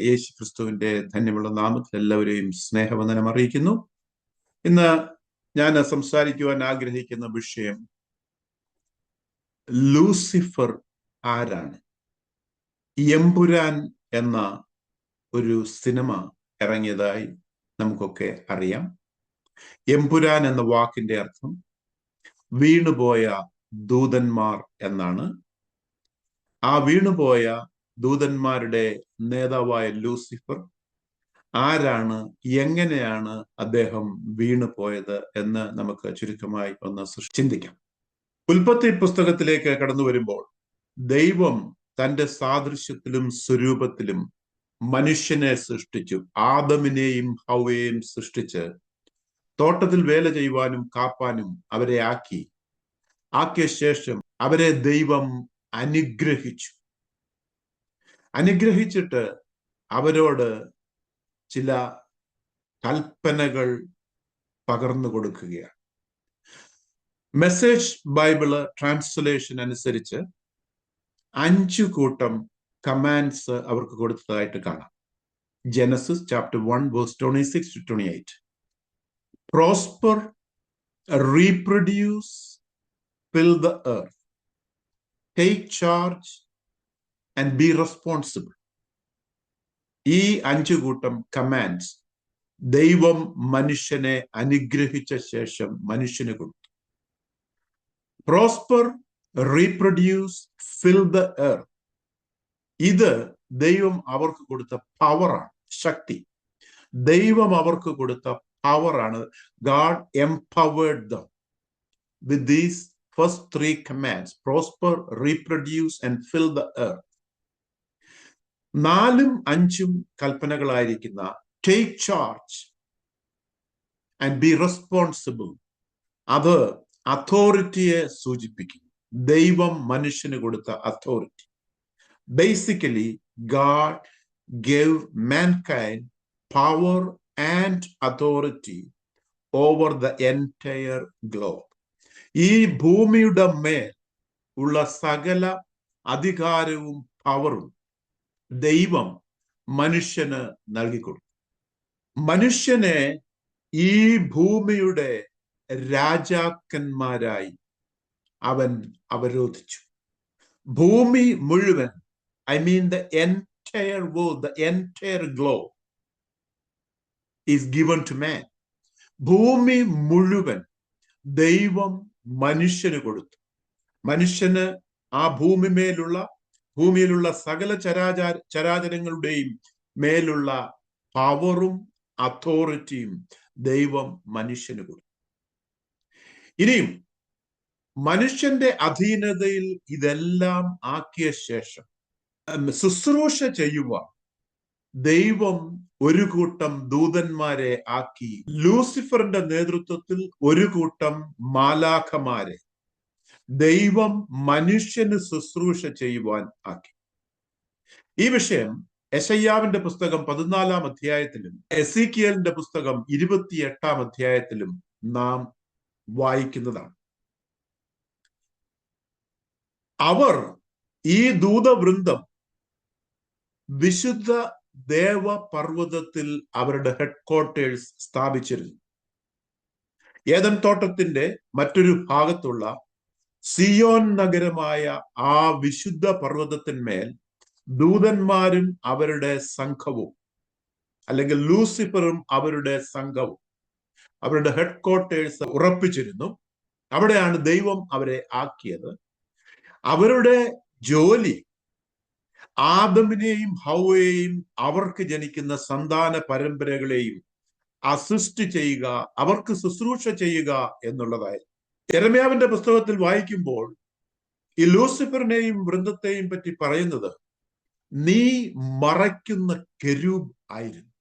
യേശു ക്രിസ്തുവിന്റെ ധന്യമുള്ള നാമത്തിൽ എല്ലാവരെയും സ്നേഹവന്ദനം അറിയിക്കുന്നു. ഇന്ന് ഞാൻ സംസാരിക്കുവാൻ ആഗ്രഹിക്കുന്ന വിഷയം ലൂസിഫർ ആരാണ്? എമ്പുരാൻ എന്ന ഒരു സിനിമ ഇറങ്ങിയതായി നമുക്കൊക്കെ അറിയാം. എമ്പുരാൻ എന്ന വാക്കിന്റെ അർത്ഥം വീണുപോയ ദൂതന്മാർ എന്നാണ്. ആ വീണുപോയ ദൂതന്മാരുടെ നേതാവായ ലൂസിഫർ ആരാണ് എങ്ങനെയാണ് അദ്ദേഹം വീണു പോയത് എന്ന് നമുക്ക് ചുരുക്കമായി ഒന്ന് ചിന്തിക്കാം. ഉൽപ്പത്തി പുസ്തകത്തിലേക്ക് കടന്നു വരുമ്പോൾ ദൈവം തന്റെ സാദൃശ്യത്തിലും സ്വരൂപത്തിലും മനുഷ്യനെ സൃഷ്ടിച്ചു. ആദമിനെയും ഹൗവയെയും സൃഷ്ടിച്ച് തോട്ടത്തിൽ വേല ചെയ്യുവാനും കാപ്പാനും അവരെ ആക്കി. ആക്കിയ ശേഷം അവരെ ദൈവം അനുഗ്രഹിച്ചു. അനുഗ്രഹിച്ചിട്ട് അവരോട് ചില കൽപ്പനകൾ പകർന്നു കൊടുക്കുകയാണ്. മെസ്സേജ് ബൈബിൾ ട്രാൻസ്ലേഷൻ അനുസരിച്ച് അഞ്ചു കൂട്ടം കമാൻഡ്സ് അവർക്ക് കൊടുത്തതായിട്ട് കാണാം. Genesis chapter one verse twenty six to twenty eight. Prosper reproduce fill the earth. Take charge, and be responsible ഈ അഞ്ചു കൂട്ടം കമാൻഡ്സ് ദൈവം മനുഷ്യനെ അനുഗ്രഹിച്ച ശേഷം മനുഷ്യന് കൊടുത്തു. Prosper reproduce fill the earth ഇത് ദൈവം അവർക്ക് കൊടുത്ത പവറാണ് ശക്തി. ദൈവം അവർക്ക് കൊടുത്ത പവറാണ് God empowered them with these first three commands prosper reproduce and fill the earth. നാലും അഞ്ചും കൽപ്പനകളായിരിക്കുന്ന take charge and be responsible അത് അതോറിറ്റിയെ സൂചിപ്പിക്കുന്നു. ദൈവം മനുഷ്യന് കൊടുത്ത authority basically God gave mankind power and authority over the entire globe ഈ ഭൂമിയുടെ മേൽ ഉള്ള സകല അധികാരവും പവറും ദൈവം മനുഷ്യന് നൽകിക്കൊടുത്തു മനുഷ്യനെ ഈ ഭൂമിയുടെ രാജാക്കന്മാരായി അവൻ അവരോധിച്ചു. ഭൂമി മുഴുവൻ I mean the entire world the entire globe is given to man ഭൂമി മുഴുവൻ ദൈവം മനുഷ്യന് കൊടുത്തു. മനുഷ്യന് ആ ഭൂമി മേലുള്ള ഭൂമിയിലുള്ള സകല ചരാചാര ചരാചരങ്ങളുടെയും മേലുള്ള പവറും അതോറിറ്റിയും ദൈവം മനുഷ്യന് കൊടുത്തു. ഇനിയും മനുഷ്യന്റെ അധീനതയിൽ ഇതെല്ലാം ആക്കിയ ശേഷം ശുശ്രൂഷ ചെയ്യുക ദൈവം ഒരു കൂട്ടം ദൂതന്മാരെ ആക്കി. ലൂസിഫറിന്റെ നേതൃത്വത്തിൽ ഒരു കൂട്ടം മാലാഖമാരെ ദൈവം മനുഷ്യന് ശുശ്രൂഷ ചെയ്യുവാൻ ആക്കി. ഈ വിഷയം എസയ്യാവിന്റെ പുസ്തകം പതിനാലാം അധ്യായത്തിലും എസിക്കിയലിന്റെ പുസ്തകം ഇരുപത്തിയെട്ടാം അധ്യായത്തിലും നാം വായിക്കുന്നതാണ്. അവർ ഈ ദൂതവൃന്ദം വിശുദ്ധ ദേവപർവതത്തിൽ അവരുടെ ഹെഡ്ക്വാർട്ടേഴ്സ് സ്ഥാപിച്ചിരുന്നു. ഏതൻ തോട്ടത്തിന്റെ മറ്റൊരു ഭാഗത്തുള്ള സിയോൻ നഗരമായ ആ വിശുദ്ധ പർവതത്തിന്മേൽ ദൂതന്മാരും അവരുടെ സംഘവും അല്ലെങ്കിൽ ലൂസിഫറും അവരുടെ സംഘവും അവരുടെ ഹെഡ്ക്വാർട്ടേഴ്സ് ഉറപ്പിച്ചിരുന്നു. അവിടെയാണ് ദൈവം അവരെ ആക്കിയത്. അവരുടെ ജോലി ആദമിനെയും ഹൗവയെയും അവർക്ക് ജനിക്കുന്ന സന്താന പരമ്പരകളെയും അസിസ്റ്റ് ചെയ്യുക അവർക്ക് ശുശ്രൂഷ ചെയ്യുക എന്നുള്ളതായിരുന്നു. എരമ്യാവിന്റെ പുസ്തകത്തിൽ വായിക്കുമ്പോൾ ഈ ലൂസിഫറിനെയും വൃന്ദത്തെയും പറ്റി പറയുന്നത് നീ മറയ്ക്കുന്ന കെരൂബ് ആയിരുന്നു.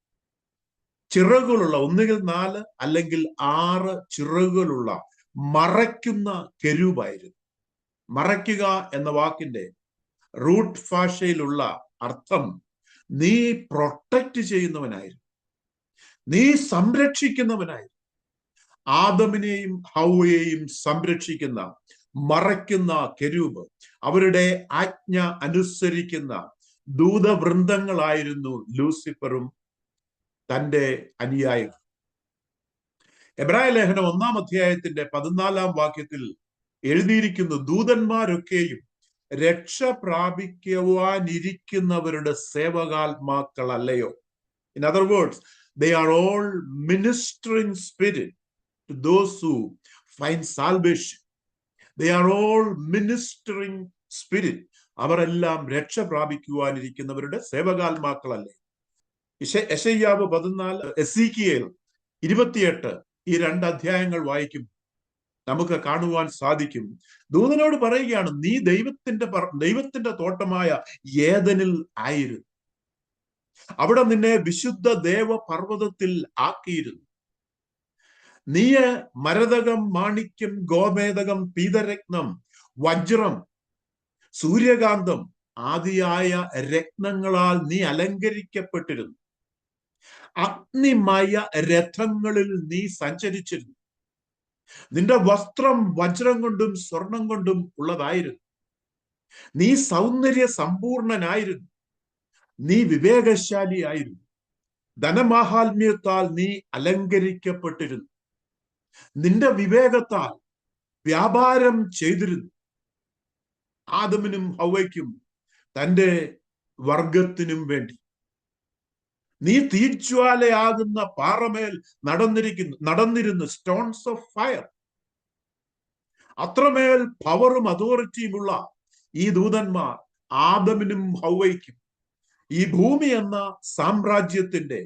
ചിറകുകളുള്ള ഒന്നുകിൽ നാല് അല്ലെങ്കിൽ ആറ് ചിറകുകളുള്ള മറയ്ക്കുന്ന കെരൂബായിരുന്നു മറയ്ക്കുക എന്ന വാക്കിന്റെ റൂട്ട് ഭാഷയിലുള്ള അർത്ഥം നീ പ്രൊട്ടക്റ്റ് ചെയ്യുന്നവനായിരുന്നു. നീ സംരക്ഷിക്കുന്നവനായിരുന്നു. ആദമിനെയും ഹൗവയെയും സംരക്ഷിക്കുന്ന മറയ്ക്കുന്ന കെരൂപ് അവരുടെ ആജ്ഞ അനുസരിക്കുന്ന ദൂതവൃന്ദങ്ങളായിരുന്നു ലൂസിഫറും തന്റെ അനുയായികൾ എബ്രായ ലേഖനം ഒന്നാം അധ്യായത്തിന്റെ പതിനാലാം വാക്യത്തിൽ എഴുതിയിരിക്കുന്നു ദൂതന്മാരൊക്കെയും രക്ഷ പ്രാപിക്കുവാനിരിക്കുന്നവരുടെ സേവകാത്മാക്കളല്ലയോ? In other words they are all ministering spirit to those who find salvation. They are all ministering spirit. അവരെല്ലാം രക്ഷ പ്രാപിക്കുവാനിരിക്കുന്നവരുടെ സേവകാത്മാക്കളല്ലേ യശയ്യാവ് പതിനാല് എസിക്കിയൽ ഇരുപത്തിയെട്ട് ഈ രണ്ട് അധ്യായങ്ങൾ വായിക്കും നമുക്ക് കാണുവാൻ സാധിക്കും ദൂതനോട് പറയുകയാണ് നീ ദൈവത്തിന്റെ ദൈവത്തിന്റെ തോട്ടമായ ഏതനിൽ ആയിരുന്നു അവിടെ നിന്നെ വിശുദ്ധ ദേവ പർവതത്തിൽ ആക്കിയിരുന്നു നീ മരതകം മാണിക്യം ഗോമേതകം പീതരത്നം വജ്രം സൂര്യകാന്തം ആദിയായ രത്നങ്ങളാൽ നീ അലങ്കരിക്കപ്പെട്ടിരുന്നു. അഗ്നിമയ രഥങ്ങളിൽ നീ സഞ്ചരിച്ചിരുന്നു. നിന്റെ വസ്ത്രം വജ്രം കൊണ്ടും സ്വർണം കൊണ്ടും ഉള്ളതായിരുന്നു. നീ സൗന്ദര്യ സമ്പൂർണനായിരുന്നു. നീ വിവേകശാലിയായിരുന്നു. ധനമാഹാത്മ്യത്താൽ നീ അലങ്കരിക്കപ്പെട്ടിരുന്നു. നിന്റെ വിവേകത്താൽ വ്യാപാരം ചെയ്തിരുന്നു. ആദമിനും ഹൗവയ്ക്കും തന്റെ വർഗത്തിനും വേണ്ടി. നീ തീജ്വാലയാകുന്ന പാറമേൽ നടന്നിരിക്കുന്നു നടന്നിരുന്നു സ്റ്റോൺസ് ഓഫ് ഫയർ അത്രമേൽ പവറും അതോറിറ്റിയും ഉള്ള ഈ ദൂതന്മാർ ആദമിനും ഹൗവയ്ക്കും ഈ ഭൂമി എന്ന സാമ്രാജ്യത്തിന്റെ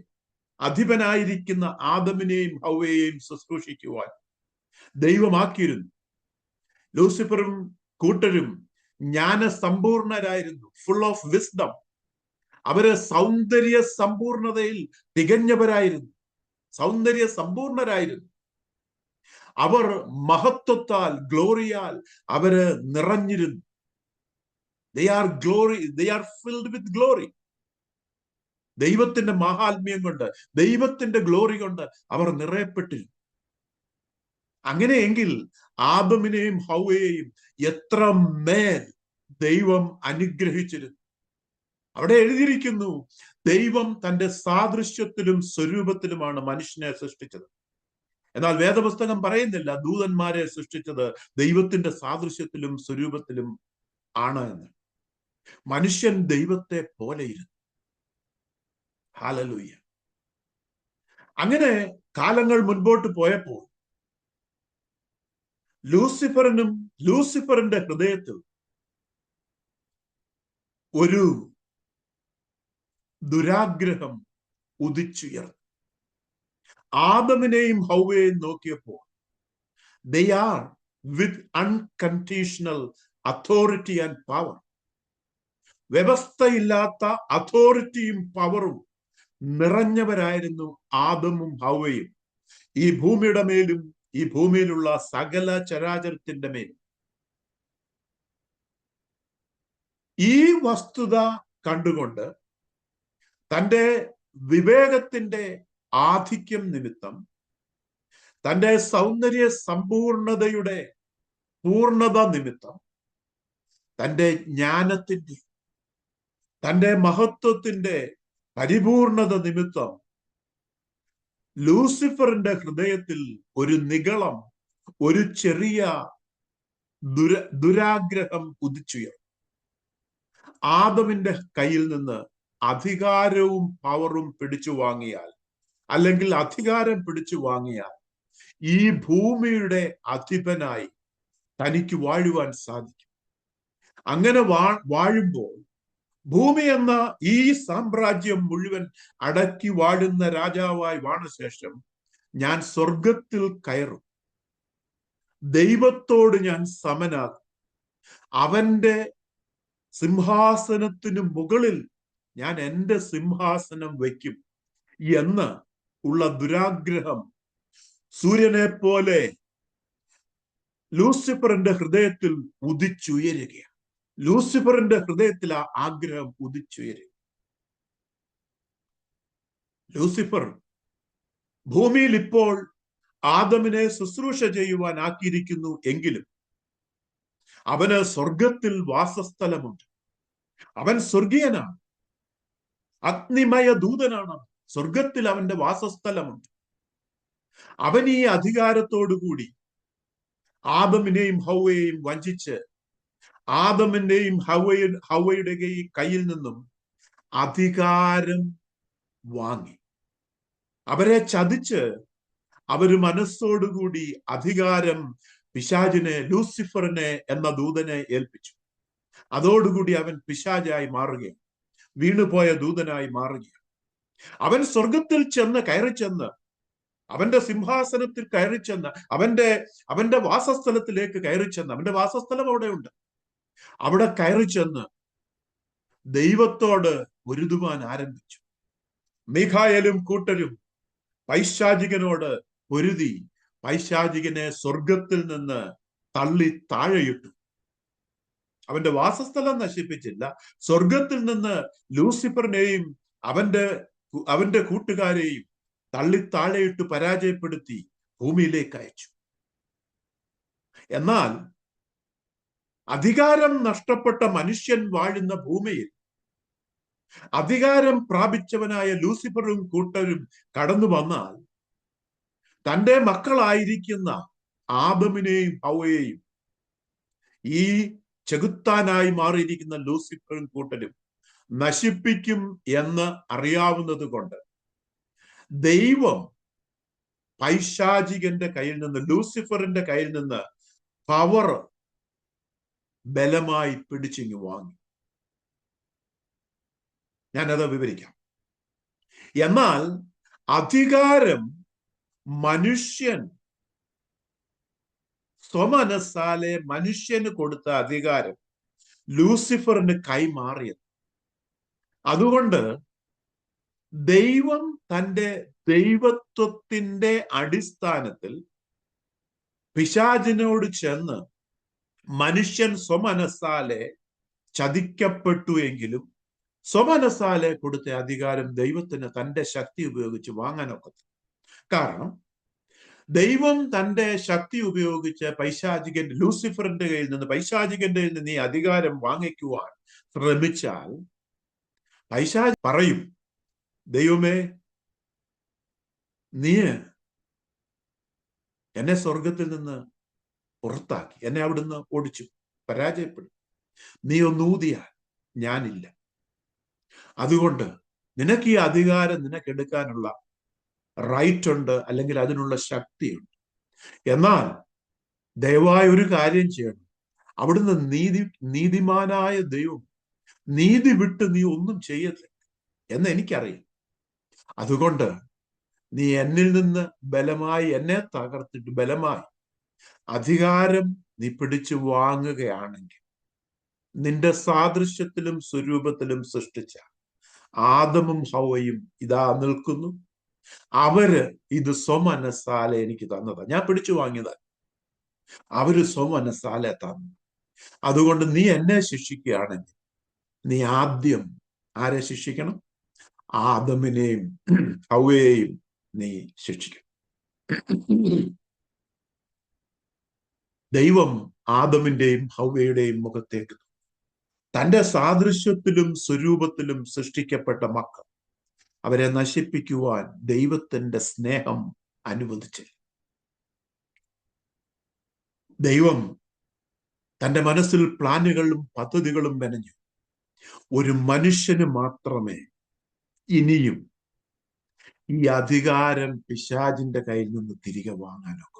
അധിപനായിരിക്കുന്ന ആദമിനെയും ഹൗവയെയും ശുശ്രൂഷിക്കുവാൻ ദൈവമാക്കിയിരുന്നു. ലൂസിഫറും കൂട്ടരും ജ്ഞാന സമ്പൂർണരായിരുന്നു ഫുൾ ഓഫ് വിസ്ഡം അവർ സൗന്ദര്യ സമ്പൂർണതയിൽ തികഞ്ഞവരായിരുന്നു സൗന്ദര്യ സമ്പൂർണരായിരുന്നു. അവർ മഹത്വത്താൽ ഗ്ലോറിയാൽ അവർ നിറഞ്ഞിരുന്നു. They are glory they are filled with glory ദൈവത്തിന്റെ മഹാത്മ്യം കൊണ്ട് ദൈവത്തിന്റെ ഗ്ലോറി കൊണ്ട് അവർ നിറയപ്പെട്ടിരുന്നു അങ്ങനെയെങ്കിൽ ആദമിനെയും ഹൗവയെയും എത്ര മേൽ ദൈവം അനുഗ്രഹിച്ചിരുന്നു. അവിടെ എഴുതിയിരിക്കുന്നു ദൈവം തന്റെ സാദൃശ്യത്തിലും സ്വരൂപത്തിലുമാണ് മനുഷ്യനെ സൃഷ്ടിച്ചത്. എന്നാൽ വേദപുസ്തകം പറയുന്നില്ല ദൂതന്മാരെ സൃഷ്ടിച്ചത് ദൈവത്തിന്റെ സാദൃശ്യത്തിലും സ്വരൂപത്തിലും ആണ് എന്ന്. മനുഷ്യൻ ദൈവത്തെ പോലെയിരുന്നു ഹാലലൂയ അങ്ങനെ കാലങ്ങൾ മുൻപോട്ട് പോയപ്പോൾ ലൂസിഫറിനും ലൂസിഫറിന്റെ ഹൃദയത്തിൽ ഒരു ദുരാഗ്രഹം ഉദിച്ചുയർന്നു. ആദമിനെയും ഹൗവയെയും നോക്കിയപ്പോൾ they are with unconditional authority and power വ്യവസ്ഥയില്ലാത്ത അതോറിറ്റിയും പവറും നിറഞ്ഞവരായിരുന്നു ആദമും ഹൗവയും ഈ ഭൂമിയുടെ മേലും ഈ ഭൂമിയിലുള്ള സകല ചരാചരത്തിന്റെ മേലും. ഈ വസ്തുത കണ്ടുകൊണ്ട് തന്റെ വിവേകത്തിന്റെ ആധിക്യം നിമിത്തം തന്റെ സൗന്ദര്യ സമ്പൂർണതയുടെ പൂർണത നിമിത്തം തന്റെ ജ്ഞാനത്തിന്റെ തന്റെ മഹത്വത്തിന്റെ പരിപൂർണത നിമിത്തം ലൂസിഫറിന്റെ ഹൃദയത്തിൽ ഒരു നികളം ഒരു ചെറിയ ദുര ദുരാഗ്രഹം ഉദിച്ചുയർന്നു. ആദമിന്റെ കയ്യിൽ നിന്ന് അധികാരവും പവറും പിടിച്ചു വാങ്ങിയാൽ അല്ലെങ്കിൽ അധികാരം പിടിച്ചു വാങ്ങിയാൽ ഈ ഭൂമിയുടെ അധിപനായി തനിക്ക് വാഴുവാൻ സാധിക്കും. അങ്ങനെ വാ വാഴുമ്പോൾ ഭൂമി എന്ന ഈ സാമ്രാജ്യം മുഴുവൻ അടക്കി വാഴുന്ന രാജാവായി വാണശേഷം ഞാൻ സ്വർഗത്തിൽ കയറും. ദൈവത്തോട് ഞാൻ സമനാകും. അവന്റെ സിംഹാസനത്തിനു മുകളിൽ ഞാൻ എന്റെ സിംഹാസനം വയ്ക്കും എന്ന് ഉള്ള ദുരാഗ്രഹം സൂര്യനെ പോലെ ലൂസിഫറിന്റെ ഹൃദയത്തിൽ ഉദിച്ചുയരുകയാണ്. ലൂസിഫറിന്റെ ഹൃദയത്തിൽ ആ ആഗ്രഹം ഉദിച്ചുയരും ലൂസിഫർ ഭൂമിയിൽ ഇപ്പോൾ ആദമിനെ ശുശ്രൂഷ ചെയ്യുവാൻ ആക്കിയിരിക്കുന്നു എങ്കിലും അവന് സ്വർഗത്തിൽ വാസസ്ഥലമുണ്ട്. അവൻ സ്വർഗീയനാണ്. അഗ്നിമയ ദൂതനാണ്. സ്വർഗത്തിൽ അവന്റെ വാസസ്ഥലമുണ്ട്. അവൻ ഈ അധികാരത്തോടുകൂടി ആദമിനെയും ഹൗവയെയും വഞ്ചിച്ച് ആദമിന്റെയും ഹവയ ഹവയുടെ കയ്യിൽ നിന്നും അധികാരം വാങ്ങി. അവരെ ചതിച്ച് അവർ മനസ്സോടുകൂടി അധികാരം പിശാജിനെ ലൂസിഫറിനെ എന്ന ദൂതനെ ഏൽപ്പിച്ചു. അതോടുകൂടി അവൻ പിശാജായി മാറുകയാണ്. വീണുപോയ ദൂതനായി മാറുകയാണ്. അവൻ സ്വർഗത്തിൽ ചെന്ന് കയറി ചെന്ന് അവന്റെ സിംഹാസനത്തിൽ കയറി ചെന്ന് അവന്റെ അവന്റെ വാസസ്ഥലത്തിലേക്ക് കയറി ചെന്ന് അവന്റെ വാസസ്ഥലം അവിടെയുണ്ട്. അവിടെ കയറി ചെന്ന് ദൈവത്തോട് പൊരുതുവാൻ ആരംഭിച്ചു. മിഖായലും കൂട്ടരും പൈശാചികനോട് പൊരുതി പൈശാചികനെ സ്വർഗത്തിൽ നിന്ന് തള്ളി താഴെയിട്ടു. അവന്റെ വാസസ്ഥലം നശിപ്പിച്ചില്ല. സ്വർഗത്തിൽ നിന്ന് ലൂസിഫറിനെയും അവന്റെ അവന്റെ കൂട്ടുകാരെയും തള്ളി താഴെയിട്ട് പരാജയപ്പെടുത്തി ഭൂമിയിലേക്ക് അയച്ചു. എന്നാൽ അധികാരം നഷ്ടപ്പെട്ട മനുഷ്യൻ വാഴുന്ന ഭൂമിയിൽ അധികാരം പ്രാപിച്ചവനായ ലൂസിഫറും കൂട്ടരും കടന്നു വന്നാൽ തന്റെ മക്കളായിരിക്കുന്ന ആദമിനെയും ഭവയെയും ഈ ചെകുത്താനായി മാറിയിരിക്കുന്ന ലൂസിഫറും കൂട്ടരും നശിപ്പിക്കും എന്ന് അറിയാവുന്നത് കൊണ്ട് ദൈവം പൈശാചികന്റെ കയ്യിൽ നിന്ന് ലൂസിഫറിന്റെ കയ്യിൽ നിന്ന് പവർ ബലമായി പിടിച്ചിങ്ങ് വാങ്ങി. ഞാനത് വിവരിക്കാം. എന്നാൽ അധികാരം മനുഷ്യൻ സ്വമനസ്സാലെ മനുഷ്യന് കൊടുത്ത അധികാരം ലൂസിഫറിന് കൈമാറിയത്. അതുകൊണ്ട് ദൈവം തന്റെ ദൈവത്വത്തിന്റെ അടിസ്ഥാനത്തിൽ പിശാചിനോട് ചെന്ന് മനുഷ്യൻ സ്വമനസ്സാലെ ചതിക്കപ്പെട്ടു എങ്കിലും സ്വമനസ്സാലെ കൊടുത്ത അധികാരം ദൈവത്തിന് തന്റെ ശക്തി ഉപയോഗിച്ച് വാങ്ങാനൊക്കത്തു കാരണം ദൈവം തന്റെ ശക്തി ഉപയോഗിച്ച് പൈശാചികൻ ലൂസിഫറിന്റെ കയ്യിൽ നിന്ന് പൈശാചികന്റെ കയ്യിൽ നിന്ന് ഈ അധികാരം വാങ്ങിക്കുവാൻ ശ്രമിച്ചാൽ പൈശാചി പറയും ദൈവമേ നീ എന്നെ സ്വർഗത്തിൽ നിന്ന് പുറത്താക്കി. എന്നെ അവിടുന്ന് ഓടിച്ചു. പരാജയപ്പെടും. നീ ഒന്നൂതിയാൽ ഞാനില്ല. അതുകൊണ്ട് നിനക്ക് ഈ അധികാരം നിനക്കെടുക്കാനുള്ള റൈറ്റ് ഉണ്ട് അല്ലെങ്കിൽ അതിനുള്ള ശക്തിയുണ്ട്. എന്നാൽ ദയവായ ഒരു കാര്യം ചെയ്യണം. അവിടുന്ന് നീതി നീതിമാനായ ദൈവം നീതി വിട്ട് നീ ഒന്നും ചെയ്യത്തില്ല എന്ന് എനിക്കറിയാം. അതുകൊണ്ട് നീ എന്നിൽ നിന്ന് ബലമായി എന്നെ തകർത്തിട്ട് ബലമായി അധികാരം നീ പിടിച്ചു വാങ്ങുകയാണെങ്കിൽ നിന്റെ സാദൃശ്യത്തിലും സ്വരൂപത്തിലും സൃഷ്ടിച്ച ആദമും ഹവയും ഇതാ നിൽക്കുന്നു. അവർ ഇത് സ്വമനസാലെ എനിക്ക് തന്നതാ. ഞാൻ പിടിച്ചു വാങ്ങിയതാ. അവർ സ്വമനസാലെ തന്നു. അതുകൊണ്ട് നീ എന്നെ ശിക്ഷിക്കുകയാണെങ്കിൽ നീ ആദ്യം ആരെ ശിക്ഷിക്കണം? ആദമിനെയും ഹവയെയും നീ ശിക്ഷിക്കണം. ദൈവം ആദമിന്റെയും ഹൗവയുടെയും മുഖത്തേക്ക് തന്റെ സാദൃശ്യത്തിലും സ്വരൂപത്തിലും സൃഷ്ടിക്കപ്പെട്ട മക്കൾ അവരെ നശിപ്പിക്കുവാൻ ദൈവത്തിന്റെ സ്നേഹം അനുവദിച്ചു ദൈവം തന്റെ മനസ്സിൽ പ്ലാനുകളും പദ്ധതികളും മെനഞ്ഞു. ഒരു മനുഷ്യന് മാത്രമേ ഇനിയും ഈ അധികാരം പിശാജിന്റെ കയ്യിൽ നിന്ന് തിരികെ വാങ്ങാനൊക്കെ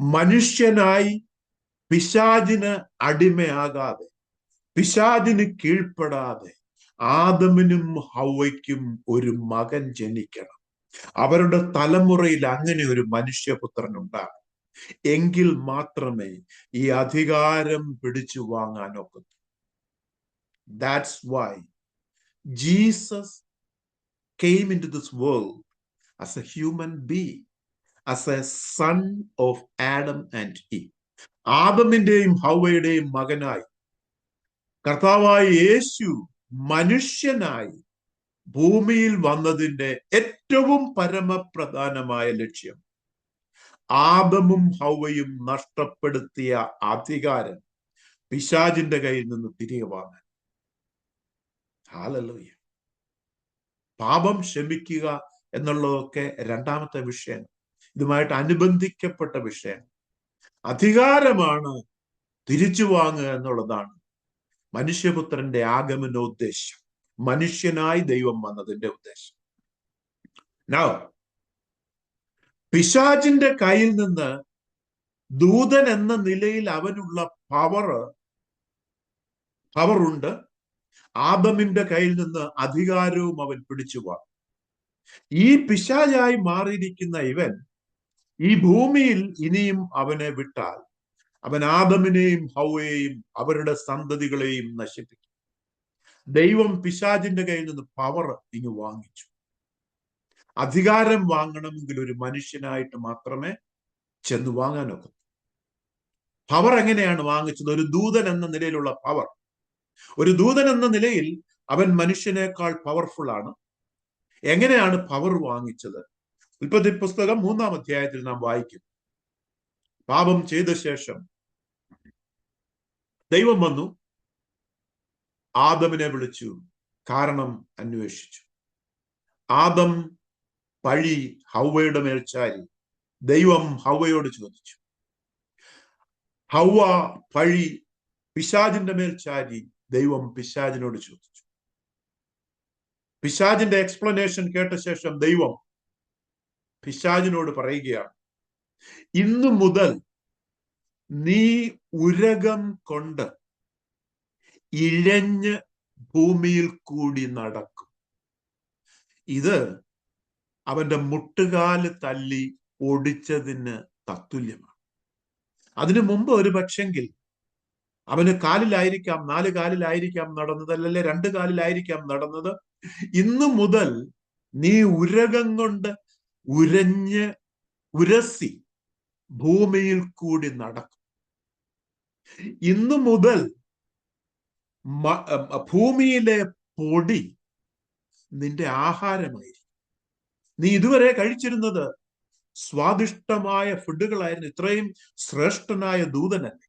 മനുഷ്യനായി പിശാചിന് അടിമയാകാതെ പിശാചിന് കീഴ്പ്പെടാതെ ആദമിനും ഹൗവയ്ക്കും ഒരു മകൻ ജനിക്കണം. അവരുടെ തലമുറയിൽ അങ്ങനെ ഒരു മനുഷ്യപുത്രൻ ഉണ്ടാകും. എങ്കിൽ മാത്രമേ ഈ അധികാരം പിടിച്ചു വാങ്ങാൻ ഒക്കത്തു that's why Jesus came into this world as a human being, as a son of Adam and E ആദമിന്റെയും ഹൗവയുടെയും മകനായി കർത്താവായ യേശു മനുഷ്യനായി ഭൂമിയിൽ വന്നതിന്റെ ഏറ്റവും പരമപ്രധാനമായ ലക്ഷ്യം. ആദമും ഹൗവയും നഷ്ടപ്പെടുത്തിയ അധികാരം പിശാജിന്റെ കയ്യിൽ നിന്ന് തിരികെ വാങ്ങാൻ. ഹാലലോയ്യ പാപം ക്ഷമിക്കുക എന്നുള്ളതൊക്കെ രണ്ടാമത്തെ വിഷയം ഇതുമായിട്ട് അനുബന്ധിക്കപ്പെട്ട വിഷയം. അധികാരമാണ് തിരിച്ചു വാങ്ങുക എന്നുള്ളതാണ് മനുഷ്യപുത്രന്റെ ആഗമനോദ്ദേശം മനുഷ്യനായി ദൈവം വന്നതിന്റെ ഉദ്ദേശം. നൗ പിശാചിന്റെ കയ്യിൽ നിന്ന് ദൂതൻ എന്ന നിലയിൽ അവനുള്ള പവർ പവറുണ്ട് ആദമിന്റെ കയ്യിൽ നിന്ന് അധികാരവും അവൻ പിടിച്ചു വാങ്ങും. ഈ പിശാചായി മാറിയിരിക്കുന്ന ഇവൻ ഈ ഭൂമിയിൽ ഇനിയും അവനെ വിട്ടാൽ അവൻ ആദമിനെയും ഹൗവയെയും അവരുടെ സന്തതികളെയും നശിപ്പിക്കും. ദൈവം പിശാചിന്റെ കയ്യിൽ നിന്ന് പവർ ഇങ്ങ് വാങ്ങിച്ചു. അധികാരം വാങ്ങണമെങ്കിൽ ഒരു മനുഷ്യനായിട്ട് മാത്രമേ ചെന്ന് വാങ്ങാനൊക്കൂ പവർ എങ്ങനെയാണ് വാങ്ങിച്ചത്? ഒരു ദൂതൻ എന്ന നിലയിലുള്ള പവർ ഒരു ദൂതൻ എന്ന നിലയിൽ അവൻ മനുഷ്യനേക്കാൾ പവർഫുൾ ആണ്. എങ്ങനെയാണ് പവർ വാങ്ങിച്ചത്? ഉൽപ്പത്തി പുസ്തകം മൂന്നാം അധ്യായത്തിൽ നാം വായിക്കും. പാപം ചെയ്ത ശേഷം ദൈവം വന്നു ആദമിനെ വിളിച്ചു കാരണം അന്വേഷിച്ചു. ആദം പഴി ഹൗവയുടെ മേൽച്ചാരി ചാരി ദൈവം ഹൗവയോട് ചോദിച്ചു. ഹൗവ പഴി പിശാജിന്റെ മേൽച്ചാരി ചാരി ദൈവം പിശാജിനോട് ചോദിച്ചു. പിശാജിന്റെ എക്സ്പ്ലനേഷൻ കേട്ട ശേഷം ദൈവം പിശാജിനോട് പറയുകയാണ് ഇന്നു മുതൽ നീ ഉരകം കൊണ്ട് ഇഴഞ്ഞ് ഭൂമിയിൽ കൂടി നടക്കും. ഇത് അവന്റെ മുട്ടുകാൽ തല്ലി ഒടിച്ചതിന് തത്തുല്യമാണ്. അതിനു മുമ്പ് ഒരു പക്ഷെങ്കിൽ അവന് കാലിലായിരിക്കാം നാല് കാലിലായിരിക്കാം നടന്നത് അല്ലല്ലേ രണ്ട് കാലിലായിരിക്കാം നടന്നത്. ഇന്നു മുതൽ നീ ഉരകം കൊണ്ട് ഉരഞ്ഞ് ഉരസി ഭൂമിയിൽ കൂടി നടക്കും. ഇന്നു മുതൽ ഭൂമിയിലെ പൊടി നിന്റെ ആഹാരമായിരിക്കും. നീ ഇതുവരെ കഴിച്ചിരുന്നത് സ്വാദിഷ്ടമായ ഫുഡുകളായിരുന്നു. ഇത്രയും ശ്രേഷ്ഠനായ ദൂതനല്ലേ?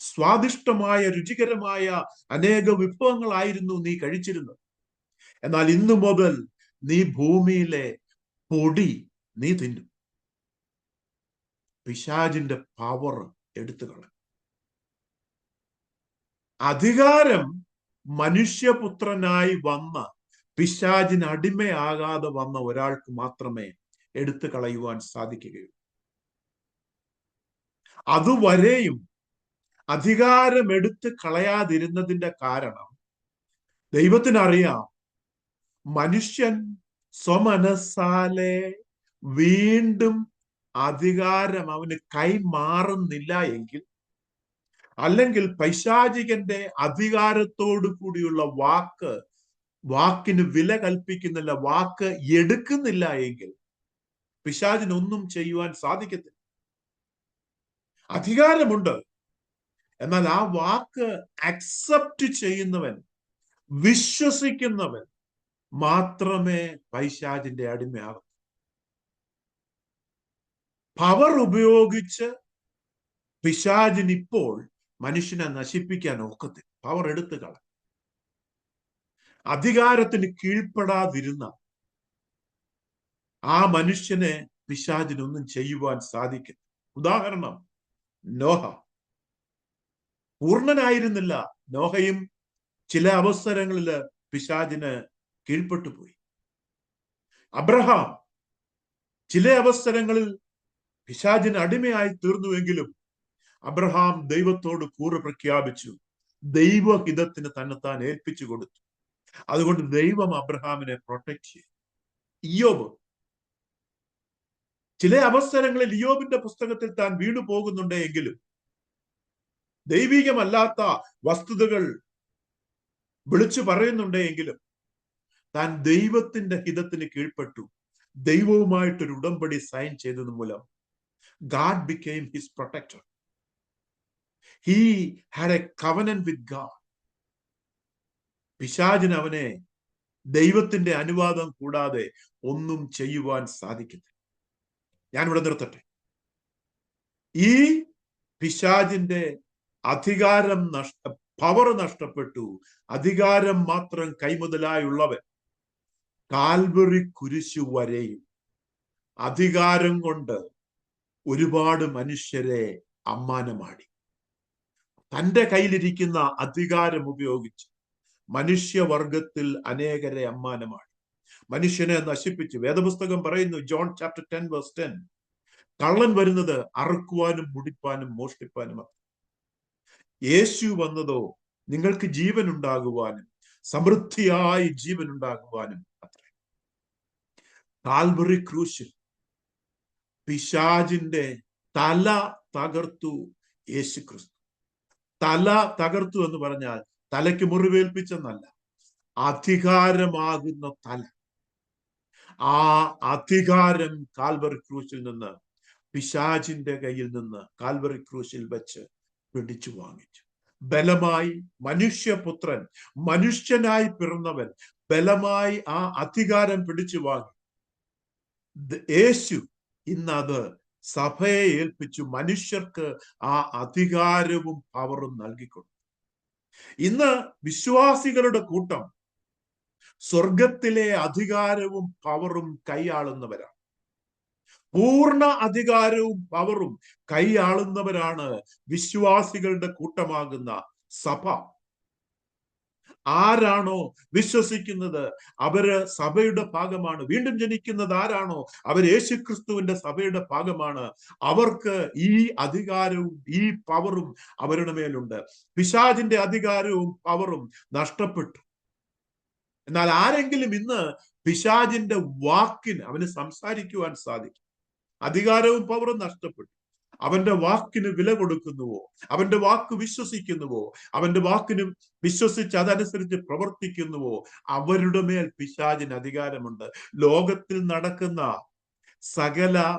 സ്വാദിഷ്ടമായ രുചികരമായ അനേക വിഭവങ്ങളായിരുന്നു നീ കഴിച്ചിരുന്നത്. എന്നാൽ ഇന്നു മുതൽ നീ ഭൂമിയിലെ പൊടി നീ തിന്നും. പിശാജിന്റെ പവർ എടുത്തു കളയും. അധികാരം മനുഷ്യപുത്രനായി വന്ന പിശാജിന് അടിമയാകാതെ വന്ന ഒരാൾക്ക് മാത്രമേ എടുത്തു കളയുവാൻ സാധിക്കുകയുള്ളൂ. അതുവരെയും അധികാരം എടുത്ത് കളയാതിരുന്നതിന്റെ കാരണം ദൈവത്തിനറിയാം മനുഷ്യൻ സ്വമനസാലെ വീണ്ടും അധികാരം അവന് കൈമാറുന്നില്ല എങ്കിൽ അല്ലെങ്കിൽ പൈശാചികന്റെ അധികാരത്തോടു കൂടിയുള്ള വാക്ക് വാക്കിന് വില കൽപ്പിക്കുന്നില്ല വാക്ക് എടുക്കുന്നില്ല എങ്കിൽ പിശാചിനൊന്നും ചെയ്യുവാൻ സാധിക്കത്തില്ല. അധികാരമുണ്ട്. എന്നാൽ ആ വാക്ക് അക്സെപ്റ്റ് ചെയ്യുന്നവൻ വിശ്വസിക്കുന്നവൻ മാത്രമേ പൈശാചിന്റെ അടിമയാകൂ. പവർ ഉപയോഗിച്ച് പിശാചിന് ഇപ്പോൾ മനുഷ്യനെ നശിപ്പിക്കാൻ ഒക്കത്തില്ല. പവർ എടുത്തു കള. അധികാരത്തിന് കീഴ്പ്പെടാതിരുന്ന ആ മനുഷ്യനെ പിശാചിനൊന്നും ചെയ്യുവാൻ സാധിക്കും ഉദാഹരണം നോഹ. പൂർണനായിരുന്നില്ല. നോഹയും ചില അവസരങ്ങളിൽ പിശാചിന് കീഴ്പ്പെട്ടു പോയി. അബ്രഹാം ചില അവസരങ്ങളിൽ പിശാചിന് അടിമയായി തീർന്നുവെങ്കിലും അബ്രഹാം ദൈവത്തോട് കൂറ് പ്രഖ്യാപിച്ചു. ദൈവഹിതത്തിന് തന്നെത്താൻ ഏൽപ്പിച്ചു കൊടുത്തു. അതുകൊണ്ട് ദൈവം അബ്രഹാമിനെ പ്രൊട്ടക്ട് ചെയ്തു. ഇയോബ് ചില അവസരങ്ങളിൽ ഇയോബിന്റെ പുസ്തകത്തിൽ താൻ വീണു പോകുന്നുണ്ട് എങ്കിലും ദൈവികമല്ലാത്ത വസ്തുതകൾ വിളിച്ചു പറയുന്നുണ്ട് എങ്കിലും താൻ ദൈവത്തിന്റെ ഹിതത്തിന് കീഴ്പ്പെട്ടു. ദൈവവുമായിട്ടൊരു ഉടമ്പടി സൈൻ ചെയ്തത് മൂലം God became his protector he had a covenant with God പിശാചിന് അവനെ ദൈവത്തിന്റെ അനുവാദം കൂടാതെ ഒന്നും ചെയ്യുവാൻ സാധിക്കില്ല ഞാനിവിടെ നിർത്തട്ടെ. ഈ പിശാജിന്റെ അധികാരം നഷ്ട പവർ നഷ്ടപ്പെട്ടു. അധികാരം മാത്രം കൈമുതലായുള്ളവൻ കാൽവറി കുരിശു വരെയും അധികാരം കൊണ്ട് ഒരുപാട് മനുഷ്യരെ അമ്മാനമാടി. തന്റെ കയ്യിലിരിക്കുന്ന അധികാരം ഉപയോഗിച്ച് മനുഷ്യവർഗത്തിൽ അനേകരെ അമ്മാനമാടി. മനുഷ്യനെ നശിപ്പിച്ചു വേദപുസ്തകം പറയുന്നു John chapter ten verse ten. കള്ളൻ വരുന്നത് അറുക്കുവാനും മുടിപ്പാനും മോഷ്ടിപ്പാനും യേശു വന്നതോ നിങ്ങൾക്ക് ജീവൻ ഉണ്ടാകുവാനും സമൃദ്ധിയായി ജീവൻ ഉണ്ടാകുവാനും കാൽവറി ക്രൂശിൽ പിശാജിന്റെ തല തകർത്തു യേശു ക്രിസ്തു തല തകർത്തു എന്ന് പറഞ്ഞാൽ തലയ്ക്ക് മുറിവേൽപ്പിച്ചെന്നല്ല അധികാരമാകുന്ന തല. ആ അധികാരം കാൽവറി ക്രൂശിൽ നിന്ന് പിശാജിന്റെ കയ്യിൽ നിന്ന് കാൽവറി ക്രൂശിൽ വെച്ച് പിടിച്ചു വാങ്ങിച്ചു. ബലമായി മനുഷ്യപുത്രൻ മനുഷ്യനായി പിറന്നവൻ ബലമായി ആ അധികാരം പിടിച്ചു വാങ്ങി. യേശു ഇന്നത് സഭയെ ഏൽപ്പിച്ചു. മനുഷ്യർക്ക് ആ അധികാരവും പവറും നൽകിക്കൊടുത്തു. ഇന്ന് വിശ്വാസികളുടെ കൂട്ടം സ്വർഗത്തിലെ അധികാരവും പവറും കൈയാളുന്നവരാണ്. പൂർണ അധികാരവും പവറും കൈയാളുന്നവരാണ് വിശ്വാസികളുടെ കൂട്ടമാകുന്ന സഭ. ആരാണോ വിശ്വസിക്കുന്നത്? അവർ സഭയുടെ ഭാഗമാണ്. വീണ്ടും ജനിക്കുന്നത് ആരാണോ? അവർ യേശു ക്രിസ്തുവിന്റെ സഭയുടെ ഭാഗമാണ്. അവർക്ക് ഈ അധികാരവും ഈ പവറും അവരുടെ മേലുണ്ട്. പിശാജിന്റെ അധികാരവും പവറും നഷ്ടപ്പെട്ടു. എന്നാൽ ആരെങ്കിലും ഇന്ന് പിശാജിന്റെ വാക്കിന് അവന് സംസാരിക്കുവാൻ സാധിക്കും. അധികാരവും പവറും നഷ്ടപ്പെട്ടു. അവന്റെ വാക്കിന് വില കൊടുക്കുന്നുവോ? അവന്റെ വാക്ക് വിശ്വസിക്കുന്നുവോ? അവന്റെ വാക്കിന് വിശ്വസിച്ച് അതനുസരിച്ച് പ്രവർത്തിക്കുന്നുവോ? അവരുടെ മേൽ പിശാചിന് അധികാരമുണ്ട്. ലോകത്തിൽ നടക്കുന്ന സകല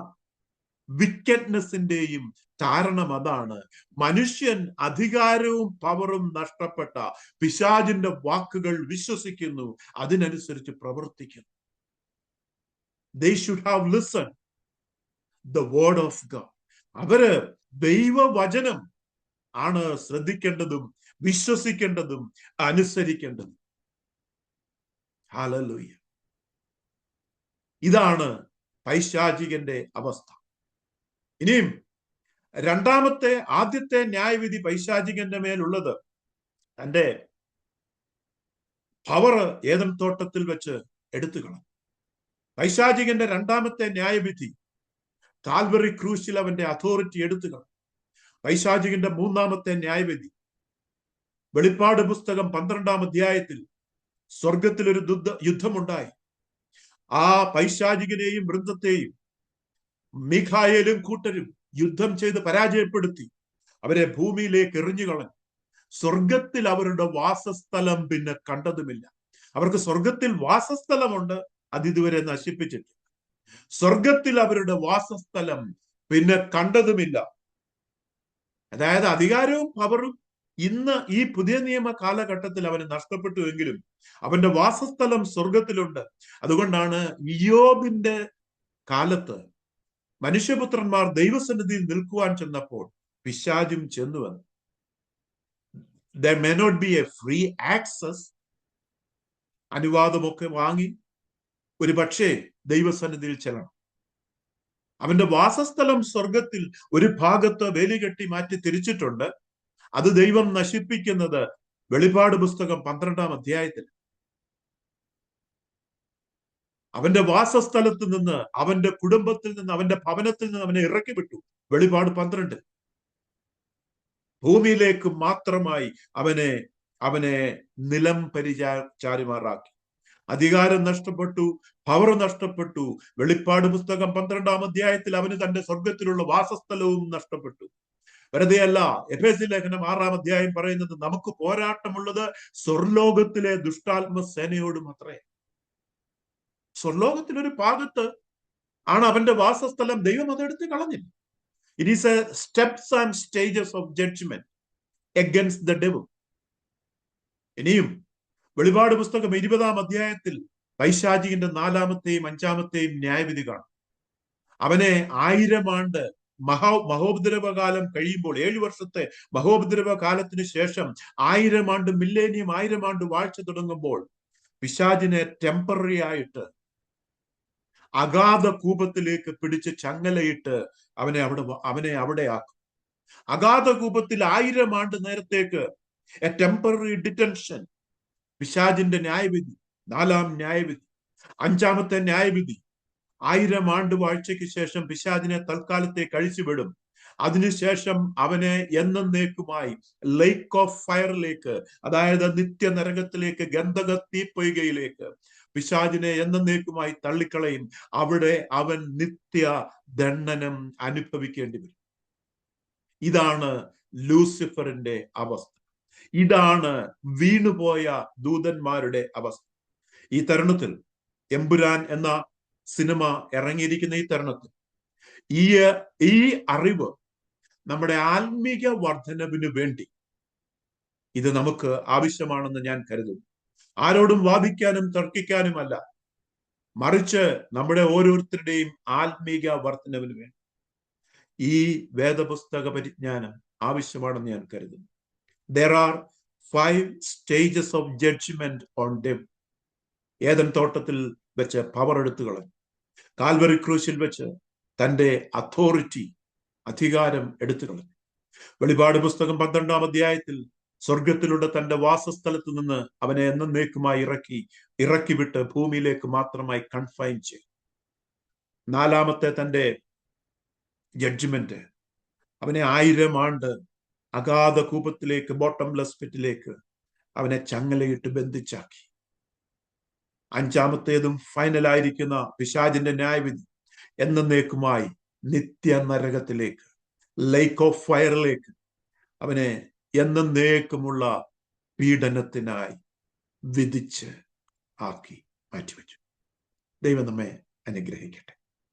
വിക്കറ്റ്നെസിന്റെയും കാരണം അതാണ്. മനുഷ്യൻ അധികാരവും പവറും നഷ്ടപ്പെട്ട പിശാജിന്റെ വാക്കുകൾ വിശ്വസിക്കുന്നു. അതിനനുസരിച്ച് പ്രവർത്തിക്കുന്നു. They should have listen the word of God അവർ ദൈവവചനം ആണ് ശ്രദ്ധിക്കേണ്ടതും വിശ്വസിക്കേണ്ടതും അനുസരിക്കേണ്ടതും. ഹാലലൂയ ഇതാണ് പൈശാചികന്റെ അവസ്ഥ. ഇനിയും രണ്ടാമത്തെ ആദ്യത്തെ ന്യായവിധി പൈശാചികന്റെ മേലുള്ളത് തന്റെ പവർ ഏതൻ തോട്ടത്തിൽ വെച്ച് എടുത്തു കളഞ്ഞു പൈശാചികന്റെ രണ്ടാമത്തെ ന്യായവിധി കാൽവറി ക്രൂശിൽ അവന്റെ അതോറിറ്റി എടുത്തു കളഞ്ഞു. മൂന്നാമത്തെ ന്യായവിധി. വെളിപ്പാട് പുസ്തകം പന്ത്രണ്ടാം അധ്യായത്തിൽ സ്വർഗത്തിൽ ഒരു ദുദ്ധ യുദ്ധമുണ്ടായി. ആ പൈശാചികനെയും വൃന്ദത്തെയും മിഖായേലും കൂട്ടരും യുദ്ധം ചെയ്ത് പരാജയപ്പെടുത്തി. അവരെ ഭൂമിയിലേക്ക് എറിഞ്ഞു കളഞ്ഞു. സ്വർഗത്തിൽ അവരുടെ വാസസ്ഥലം പിന്നെ കണ്ടതുമില്ല. അവർക്ക് സ്വർഗത്തിൽ വാസസ്ഥലമുണ്ട്. അത് ഇതുവരെ നശിപ്പിച്ചിട്ടില്ല. സ്വർഗത്തിൽ അവരുടെ വാസസ്ഥലം പിന്നെ കണ്ടതുമില്ല. അതായത് അധികാരവും പവറും ഇന്ന് ഈ പുതിയ നിയമ കാലഘട്ടത്തിൽ അവന് നഷ്ടപ്പെട്ടുവെങ്കിലും അവന്റെ വാസസ്ഥലം സ്വർഗത്തിലുണ്ട് അതുകൊണ്ടാണ് ഇയോബിന്റെ കാലത്ത് മനുഷ്യപുത്രന്മാർ ദൈവസന്നിധിയിൽ നിൽക്കുവാൻ ചെന്നപ്പോൾ പിശാചും ചെന്നു വന്നു. They may not be a free access അനുവാദമൊക്കെ വാങ്ങി. ഒരു പക്ഷേ ദൈവസന്നിധിയിൽ ചെല്ലണം. അവന്റെ വാസസ്ഥലം സ്വർഗത്തിൽ ഒരു ഭാഗത്ത് വേലി കെട്ടി മാറ്റി തിരിച്ചിട്ടുണ്ട്. അത് ദൈവം നശിപ്പിക്കുന്നത് വെളിപാട് പുസ്തകം പന്ത്രണ്ടാം അധ്യായത്തിൽ. അവന്റെ വാസസ്ഥലത്ത് നിന്ന് അവന്റെ കുടുംബത്തിൽ നിന്ന് അവന്റെ ഭവനത്തിൽ നിന്ന് അവനെ ഇറക്കി വിട്ടു. വെളിപാട് പന്ത്രണ്ട് ഭൂമിയിലേക്ക് മാത്രമായി അവനെ അവനെ നിലം പരിചാരിമാറാക്കി അധികാരം നഷ്ടപ്പെട്ടു പവർ നഷ്ടപ്പെട്ടു. വെളിപ്പാട് പുസ്തകം പന്ത്രണ്ടാം അധ്യായത്തിൽ അവന് തന്റെ സ്വർഗത്തിലുള്ള വാസസ്ഥലവും നഷ്ടപ്പെട്ടു. വെറുതെയല്ല എഫ് എസ് ലേഖനം ആറാം അധ്യായം പറയുന്നത് നമുക്ക് പോരാട്ടമുള്ളത് സ്വർലോകത്തിലെ ദുഷ്ടാത്മ സേനയോട് മാത്രമേ. സ്വർലോകത്തിലൊരു ഭാഗത്ത് ആണ് അവന്റെ വാസസ്ഥലം ദൈവം അതെടുത്ത് കളഞ്ഞില്ല. It is a steps and stages of judgment against the devil ഇനിയും വെളിപാട് പുസ്തകം ഇരുപതാം അധ്യായത്തിൽ പൈശാചികിന്റെ നാലാമത്തെയും അഞ്ചാമത്തെയും ന്യായവിധി കാണും. അവനെ ആയിരം ആണ്ട് മഹാ മഹോപദ്രവകാലം കഴിയുമ്പോൾ ഏഴു വർഷത്തെ മഹോപദ്രവ കാലത്തിന് ശേഷം ആയിരം ആണ്ട് മില്ലേനിയം ആയിരം ആണ്ട് വാഴ്ച തുടങ്ങുമ്പോൾ പിശാജിനെ ടെമ്പററി ആയിട്ട് അഗാധ കൂപത്തിലേക്ക് പിടിച്ച് ചങ്ങലയിട്ട് അവനെ അവിടെ അവനെ അവിടെ ആക്കും. അഗാധ കൂപത്തിൽ ആയിരം ആണ്ട് നേരത്തേക്ക് എ ടെമ്പററി ഡിറ്റൻഷൻ പിശാജിന്റെ ന്യായവിധി നാലാം ന്യായവിധി അഞ്ചാമത്തെ ന്യായവിധി. ആയിരം ആണ്ട് വാഴ്ചയ്ക്ക് ശേഷം പിശാജിനെ തൽക്കാലത്തെ കഴിച്ചുവിടും അതിനുശേഷം അവനെ എന്നേക്കുമായി ലേക്ക് ഓഫ് ഫയറിലേക്ക് അതായത് നിത്യ നരകത്തിലേക്ക് ഗന്ധക തീപ്പൊയ്കയിലേക്ക് പിശാജിനെ എന്നേക്കുമായി തള്ളിക്കളയും. അവിടെ അവൻ നിത്യ ദണ്ഡനം അനുഭവിക്കേണ്ടി വരും. ഇതാണ് ലൂസിഫറിന്റെ അവസ്ഥ. ഇതാണ് വീണുപോയ ദൂതന്മാരുടെ അവസ്ഥ. ഈ തരുണത്തിൽ എമ്പുരാൻ എന്ന സിനിമ ഇറങ്ങിയിരിക്കുന്ന ഈ തരുണത്തിൽ ഈ ഈ അറിവ് നമ്മുടെ ആത്മീക വർധനവിന് വേണ്ടി ഇത് നമുക്ക് ആവശ്യമാണെന്ന് ഞാൻ കരുതുന്നു. ആരോടും വാദിക്കാനും തർക്കിക്കാനുമല്ല. മറിച്ച് നമ്മുടെ ഓരോരുത്തരുടെയും ആത്മീക വർധനവിന് വേണ്ടി ഈ വേദപുസ്തക പരിജ്ഞാനം ആവശ്യമാണെന്ന് ഞാൻ കരുതുന്നു. There are five stages of judgment on them Eden തോട്ടത്തിൽ വെച്ച് പവർ എടുത്തു കളഞ്ഞു. കാൽവറി ക്രൂശിൽ വെച്ച് തന്റെ അതോറിറ്റി അധികാരം എടുത്തു കളഞ്ഞു. വെളിപാട് പുസ്തകം പന്ത്രണ്ടാം അധ്യായത്തിൽ സ്വർഗത്തിലുള്ള തന്റെ വാസസ്ഥലത്ത് നിന്ന് അവനെ എന്നേക്കുമായി ഇറക്കി ഇറക്കി വിട്ട് ഭൂമിയിലേക്ക് മാത്രമായി കൺഫൈൻ ചെയ്തു. നാലാമത്തെ തന്റെ ജഡ്ജ്മെന്റ് അവനെ ആയിരം ആണ്ട് അഗാധ കൂപത്തിലേക്ക് ബോട്ടംലെസ് പിറ്റിലേക്ക് അവനെ ചങ്ങലയിട്ട് ബന്ധിച്ചാക്കി. അഞ്ചാമത്തേതും ഫൈനലായിരിക്കുന്ന പിശാജിന്റെ ന്യായവിധി എന്നേക്കുമായി നിത്യ നരകത്തിലേക്ക് ലേക്ക് ഓഫ് ഫയറിലേക്ക് അവനെ എന്നേക്കുമുള്ള പീഡനത്തിനായി വിധിച്ച് ആക്കി മാറ്റിവെച്ചു. ദൈവം നമ്മെ അനുഗ്രഹിക്കട്ടെ.